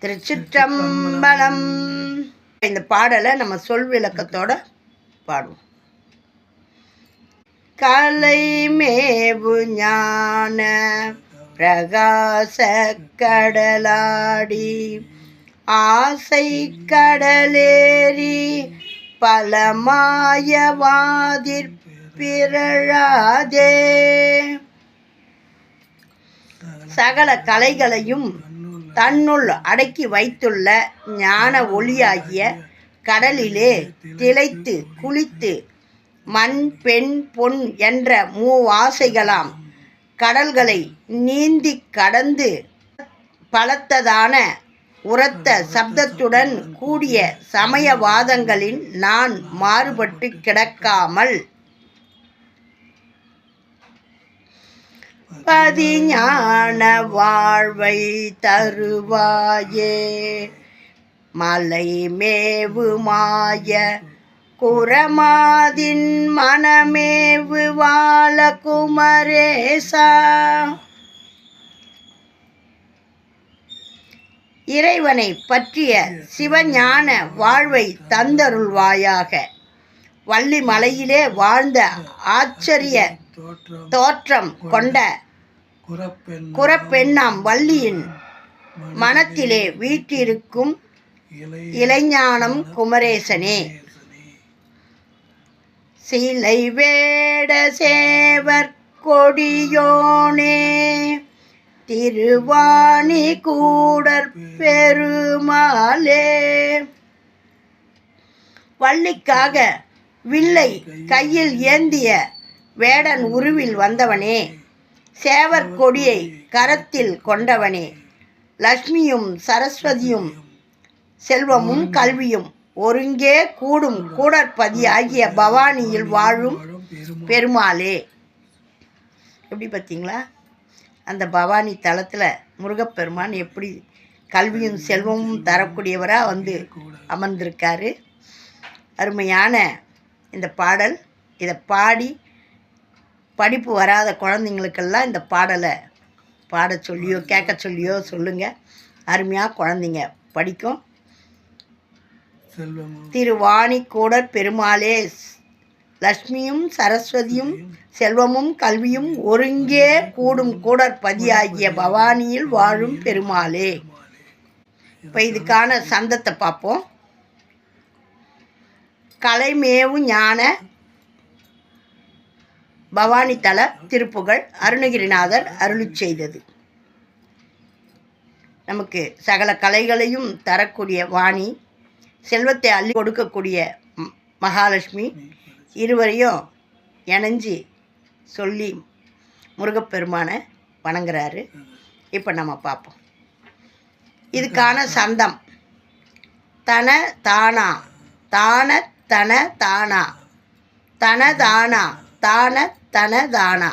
திருச்சிற்றம்பலம். இந்த பாடலை நம்ம சொல் விளக்கத்தோட பாடுவோம். கலை மேவு ஞான பிரகாச கடலாடி ஆசை கடலேறி பல பிறழாதே. சகல கலைகளையும் தன்னுள் அடக்கி வைத்துள்ள ஞான ஒளியாகிய கடலிலே திளைத்து குளித்து மண் பெண் பொன் என்ற மூவாசைகளாம் கடல்களை நீந்தி கடந்து பலத்ததான உரத்த சப்தத்துடன் கூடிய சமயவாதங்களின் நான் மாறுபட்டு கிடக்காமல் பதிஞான வாழ்வை தருவாயே. மலை மேவு மாய குரமாதின் மனமேவு வாழ குமரேசா. இறைவனை பற்றிய சிவஞான வாழ்வை தந்தருள்வாயாக. வள்ளி மலையிலே வாழ்ந்த ஆச்சரிய தோற்றம் கொண்ட குறப்பெண் குறப்பெண்ணாம் வள்ளியின் மனத்திலே வீற்றிருக்கும் இலை இளைஞானம் குமரேசனே. சிலை வேட சேவர் கொடியோனே திருவாணி கூடற் பெருமாளே. வள்ளிக்காக வில்லை கையில் ஏந்திய வேடன் உருவில் வந்தவனே சேவர் கொடியை கரத்தில் கொண்டவனே. லக்ஷ்மியும் சரஸ்வதியும் செல்வமும் கல்வியும் ஒருங்கே கூடும் கூடற்பதி ஆகிய பவானியில் வாழும் பெருமாளே. எப்படி பார்த்தீங்களா? அந்த பவானி தலத்தில் முருகப்பெருமான் எப்படி கல்வியும் செல்வமும் தரக்கூடியவராக வந்து அமர்ந்திருக்காரு. அருமையான இந்த பாடல். இதை பாடி படிப்பு வராத குழந்தைங்களுக்கெல்லாம் இந்த பாடலை பாட சொல்லியோ கேட்க சொல்லியோ சொல்லுங்கள் அருமையாக குழந்தைங்க படிக்கும். செல்வமும் திருவாணிக்கூடற் பெருமாளே லக்ஷ்மியும் சரஸ்வதியும் செல்வமும் கல்வியும் ஒருங்கே கூடும் கூடற்பதியாகிய பவானியில் வாழும் பெருமாளே. இப்போ இதுக்கான சந்தத்தை பார்ப்போம். கலைமேவு ஞான பவானி தல திருப்புகழ் அருணகிரிநாதர் அருளி செய்தது. நமக்கு சகல கலைகளையும் தரக்கூடிய வாணி செல்வத்தை அள்ளி கொடுக்கக்கூடிய மகாலட்சுமி இருவரையும் இணைஞ்சு சொல்லி முருகப்பெருமானை வணங்குறாரு. இப்போ நம்ம பார்ப்போம் இதுக்கான சந்தம். தன தானா தான தன தானா தன தானா தான தன தானா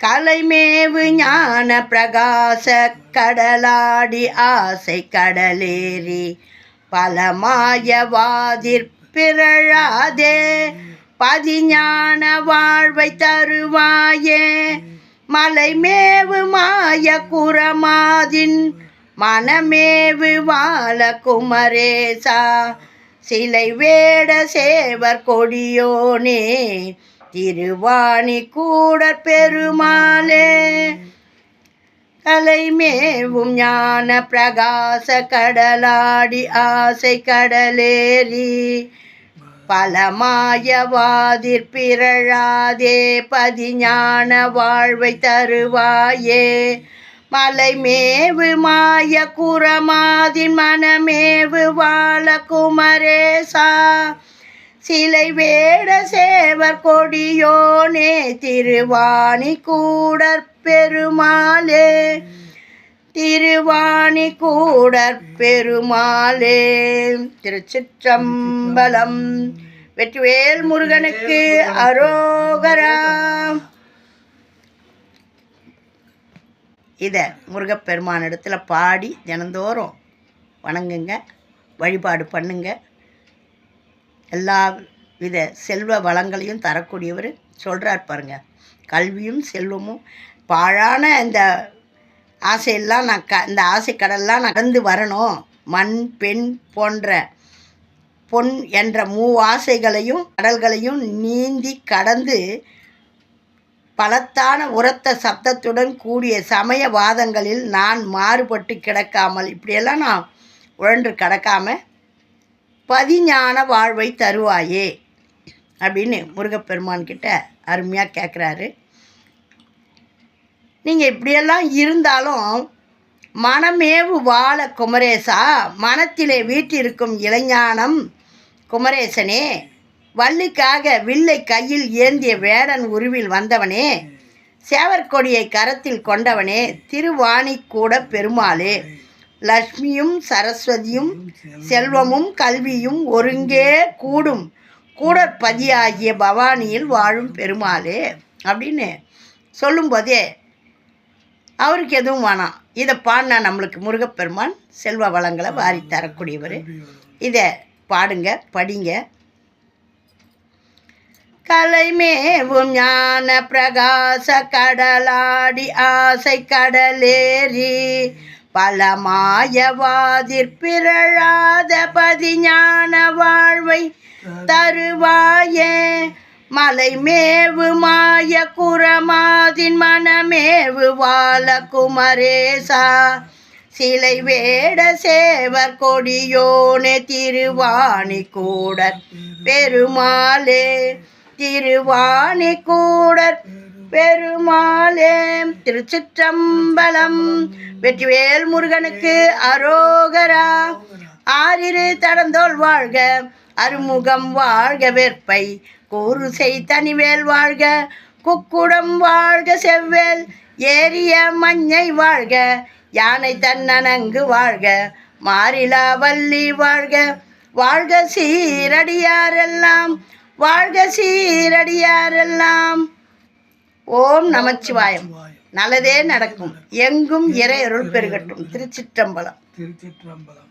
கலைமேவு ஞான பிரகாச கடலாடி ஆசை கடலேறி பலமாயவாதிற் பிறழாதே பதிஞான வாழ்வை தருவாயே. மலைமேவு மாய குரமாதின் மனமேவு வாழ குமரேசா சிலை வேட சேவர் கொடியோனே திருவாணி கூட பெருமாளே. கலைமேவும் ஞான பிரகாச கடலாடி ஆசை கடலேறி பலமாயவாதிற் பிறழாதே பதிஞான வாழ்வை தருவாயே. மலைமேவு மாய குரமாதின் மனமேவு வாழ குமரேசா சிலை வேட சேவர் கொடியோனே திருவாணி கூடற் பெருமாளே. திருவாணி கூடற் பெருமாளே. திருச்சிற்றம்பலம். வெற்றிவேல் முருகனுக்கு அரோகரா. இதை முருகப்பெருமானிடத்தில் பாடி தினந்தோறும் வணங்குங்க வழிபாடு பண்ணுங்க. எல்லா வித செல்வ வளங்களையும் தரக்கூடியவர் சொல்கிறார் பாருங்க. கல்வியும் செல்வமும். பாழான இந்த ஆசையெல்லாம் நான் க இந்த ஆசை கடல்லாம் வரணும். மண் பெண் போன்ற பொன் என்ற மூ ஆசைகளையும் கடல்களையும் நீந்தி கடந்து பலத்தான உரத்த சப்தத்துடன் கூடிய சமயவாதங்களில் நான் மாறுபட்டு கிடக்காமல் இப்படியெல்லாம் நான் உழன்று கிடக்காம பதிஞான வாழ்வை தருவாயே அப்படின்னு முருகப்பெருமான் கிட்ட அருமையாக கேட்குறாரு நீங்கள் இப்படியெல்லாம் இருந்தாலும் மனமேவு வாழ குமரேசா மனத்திலே வீட்டிருக்கும் இளைஞானம் குமரேசனே வள்ளிக்காக வில்லை கையில் ஏந்திய வேடன் உருவில் வந்தவனே சேவற்கொடியை கரத்தில் கொண்டவனே திருவாணி கூட பெருமாளே. லக்ஷ்மியும் சரஸ்வதியும் செல்வமும் கல்வியும் ஒருங்கே கூடும். கூடற்பதியாகிய பவானியில் வாழும் பெருமாளே அப்படின்னு சொல்லும்போதே அவருக்கு எதுவும் வேணாம். இதை பாடினா நம்மளுக்கு முருகப்பெருமான் செல்வ வளங்களை வாரி தரக்கூடியவர். இதை பாடுங்க படிங்க. கலைமேவும் ஞான பிரகாச கடலாடி ஆசை கடலேறி பல மாயவாதிற் பிறழாத பதிஞான வாழ்வை தருவாயே. மலைமேவு மாய குரமாதின் மனமேவு வாழ குமரேசா சிலை வேட சேவர் கொடியோனே திருவாணி கூட பெருமாளே. திருவாணி கூடற் பெருமாளே திருச்சிற்றம்பலம். வெற்றிவேல் முருகனுக்கு அரோகரா. ஆறிரு தடந்தோல் வாழ்க அருமுகம் வாழ்க வெற்பை. கூறு செய் தனிவேல் வாழ்க குக்குடம் வாழ்க செவ்வேல். ஏரிய மஞ்சை வாழ்க யானை தன்னனங்கு வாழ்க மாறிலா வள்ளி வாழ்க. வாழ்க சீரடியாரெல்லாம் வாழ்க சீரடியாரெல்லாம். ஓம் நமச்சிவாயம். நல்லதே நடக்கும். எங்கும் இறை அருள் பெருகட்டும் திருச்சிற்றம்பலம். திருச்சிற்றம்பலம்.